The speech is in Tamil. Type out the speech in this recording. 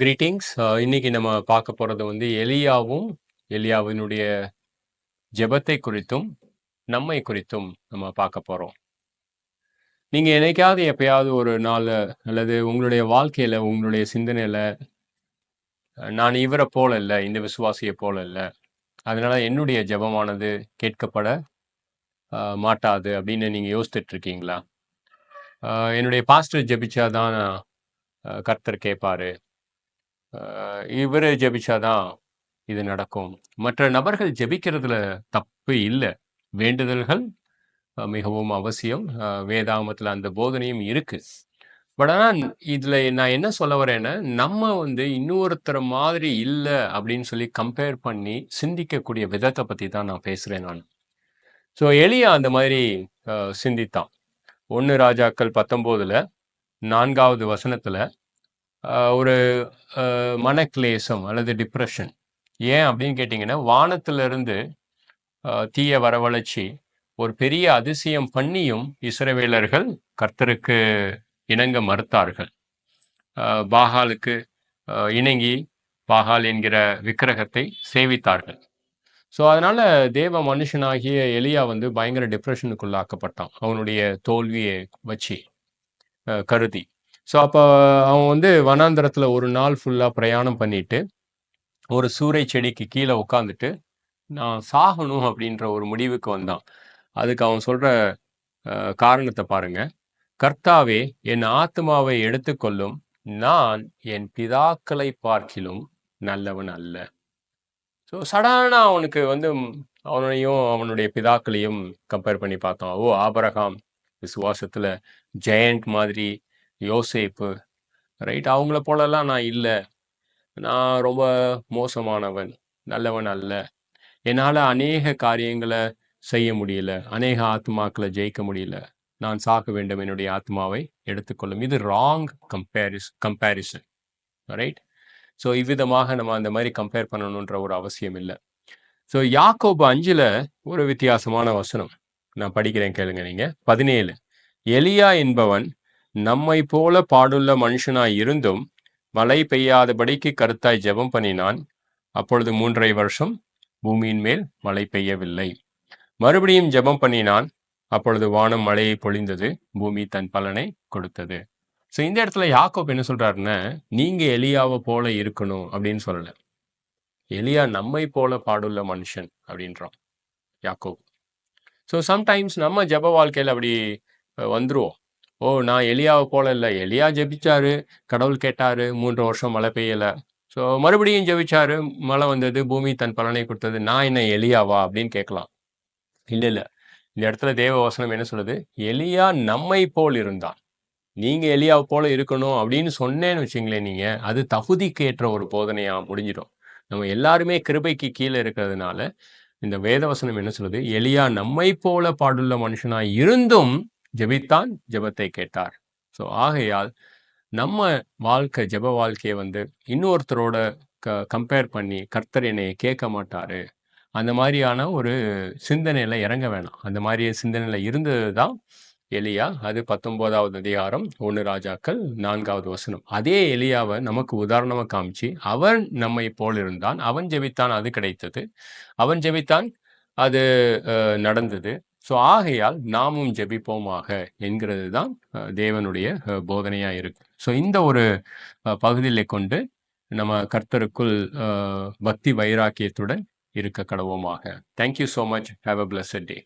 கிரீட்டிங்ஸ் இன்னைக்கு நம்ம பார்க்க போகிறது வந்து எலியாவும் எலியாவினுடைய ஜெபத்தை குறித்தும் நம்மை குறித்தும் நம்ம பார்க்க போகிறோம் நீங்கள் என்னைக்காவது எப்பயாவது ஒரு நாள் அல்லது உங்களுடைய வாழ்க்கையில் உங்களுடைய சிந்தனையில் நான் இவரை போல இல்லை இந்த விசுவாசியை போல இல்லை அதனால் என்னுடைய ஜெபமானது கேட்கப்பட மாட்டாது அப்படின்னு நீங்கள் யோசித்துட்டு இருக்கீங்களா? என்னுடைய பாஸ்டர் ஜெபிச்சாதான் கர்த்தர் கேட்பாரு இவரு ஜெபிச்சாதான் இது நடக்கும். மற்ற நபர்கள் ஜெபிக்கிறதுல தப்பு இல்லை. வேண்டுதல்கள் மிகவும் அவசியம். வேதாமத்தில் அந்த போதனையும் இருக்கு. பட் ஆனால் இதில் நான் என்ன சொல்ல வரேன்னா நம்ம வந்து இன்னொருத்தர் மாதிரி இல்லை அப்படின்னு சொல்லி கம்பேர் பண்ணி சிந்திக்கக்கூடிய விதத்தை பற்றி தான் நான் பேசுகிறேன் நான். ஸோ எளியா அந்த மாதிரி சிந்தித்தான். ஒன்று ராஜாக்கள் பத்தொம்போதில் நான்காவது வசனத்தில் ஒரு மனக்லேசம் அல்லது டிப்ரெஷன் ஏன் அப்படின்னு கேட்டிங்கன்னா வானத்திலிருந்து தீய வரவழைச்சி ஒரு பெரிய அதிசயம் பண்ணியும் இஸ்ரவேலர்கள் கர்த்தருக்கு இணங்க மறுத்தார்கள். பாகாலுக்கு இணங்கி பாகால் என்கிற விக்கிரகத்தை சேவித்தார்கள். ஸோ அதனால் தேவ மனுஷனாகிய எலியா வந்து பயங்கர டிப்ரெஷனுக்குள்ளாக்கப்பட்டான் அவனுடைய தோல்வியை வச்சு கருதி. ஸோ அப்போ அவன் வந்து வனாந்திரத்தில் ஒரு நாள் ஃபுல்லாக பிரயாணம் பண்ணிட்டு ஒரு சூறை செடிக்கு கீழே உட்காந்துட்டு நான் சாகணும் அப்படின்ற ஒரு முடிவுக்கு வந்தான். அதுக்கு அவன் சொல்கிற காரணத்தை பாருங்க. கர்த்தாவே என் ஆத்மாவை எடுத்துக்கொள்ளும். நான் என் பிதாக்களை பார்க்கிலும் நல்லவன் அல்ல. ஸோ சடானா அவனுக்கு வந்து அவனையும் அவனுடைய பிதாக்களையும் கம்பேர் பண்ணி பார்த்தான் ஓ ஆபரகாம் விசுவாசத்தில் ஜெயண்ட் மாதிரி யோசேப்பு. ரைட் அவங்கள போலலாம் நான் இல்லை. நான் ரொம்ப மோசமானவன் நல்லவன் அல்ல. என்னால் அநேக காரியங்களை செய்ய முடியல. அநேக ஆத்மாக்களை ஜெயிக்க முடியல. நான் சாக்க வேண்டும் என்னுடைய ஆத்மாவை எடுத்துக்கொள்ளும். இது ராங் கம்பேரிஸ் கம்பேரிசன் ரைட் ஸோ இவ்விதமாக நம்ம அந்த மாதிரி கம்பேர் பண்ணணுன்ற ஒரு அவசியம் இல்லை. ஸோ யாக்கோபு அஞ்சில் ஒரு வித்தியாசமான வசனம். நான் படிக்கிறேன் கேளுங்க நீங்கள் பதினேழு. எலியா என்பவன் நம்மை போல பாடுள்ள மனுஷனாய் இருந்தும் மழை பெய்யாதபடிக்கு கருத்தாய் ஜெபம் பண்ணினான். அப்பொழுது மூன்றரை வருஷம் பூமியின் மேல் மழை பெய்யவில்லை. மறுபடியும் ஜெபம் பண்ணினான். அப்பொழுது வானம் மழையை பொழிந்தது. பூமி தன் பலனை கொடுத்தது. ஸோ இந்த இடத்துல யாக்கோப் என்ன சொல்றாருன்னா நீங்க எலியாவை போல இருக்கணும் அப்படின்னு சொல்லல. எலியா நம்மை போல பாடுள்ள மனுஷன் அப்படின்றான் யாக்கோப். ஸோ சம்டைம்ஸ் நம்ம ஜெப வாழ்க்கையில் அப்படி வந்துருவோம். ஓ நான் எலியாவை போல இல்லை. எலியா ஜெபிச்சாரு கடவுள் கேட்டாரு மூன்று வருஷம் மழை பெய்யல. ஸோ மறுபடியும் ஜெபிச்சாரு மழை வந்தது பூமி தன் பலனை கொடுத்தது நான் என்ன எலியாவா அப்படின்னு கேட்கலாம். இல்லை இல்லை. இந்த இடத்துல தேவ வசனம் என்ன சொல்லுது? எலியா நம்மை போல் இருந்தான். நீங்கள் எலியாவை போல இருக்கணும் அப்படின்னு சொன்னேன்னு வச்சுங்களேன் நீங்கள் அது தகுதிக்கு ஏற்ற ஒரு போதனையாக முடிஞ்சிடும். நம்ம எல்லாருமே கிருபைக்கு கீழே இருக்கிறதுனால இந்த வேதவசனம் என்ன சொல்லுது? எலியா நம்மை போல பாடுள்ள மனுஷனாக இருந்தும் ஜெபித்தான் ஜெபத்தை கேட்டார். ஸோ ஆகையால் நம்ம வாழ்க்கை ஜெப வாழ்க்கையை வந்து இன்னொருத்தரோட க கம்பேர் பண்ணி கர்த்தர் என்னை கேட்க மாட்டார். அந்த மாதிரியான ஒரு சிந்தனையில் இறங்க வேணாம். அந்த மாதிரி சிந்தனையில் இருந்தது தான் எலியா. அது பத்தொன்பதாவது அதிகாரம் ஒன்று ராஜாக்கள் நான்காவது வசனம். அதே எலியாவை நமக்கு உதாரணமாக காமிச்சு அவன் நம்மை போல் இருந்தான். அவன் ஜெபித்தான் அது கிடைத்தது. அவன் ஜெபித்தான் அது நடந்தது. ஸோ ஆகையால் நாமும் ஜெபிப்போமாக என்கிறது தான் தேவனுடைய போதனையாக இருக்கு. ஸோ இந்த ஒரு பகுதியில கொண்டு நம்ம கர்த்தருக்குள் பக்தி வைராக்கியத்துடன் இருக்க கடவோமாக thank you so much have a blessed day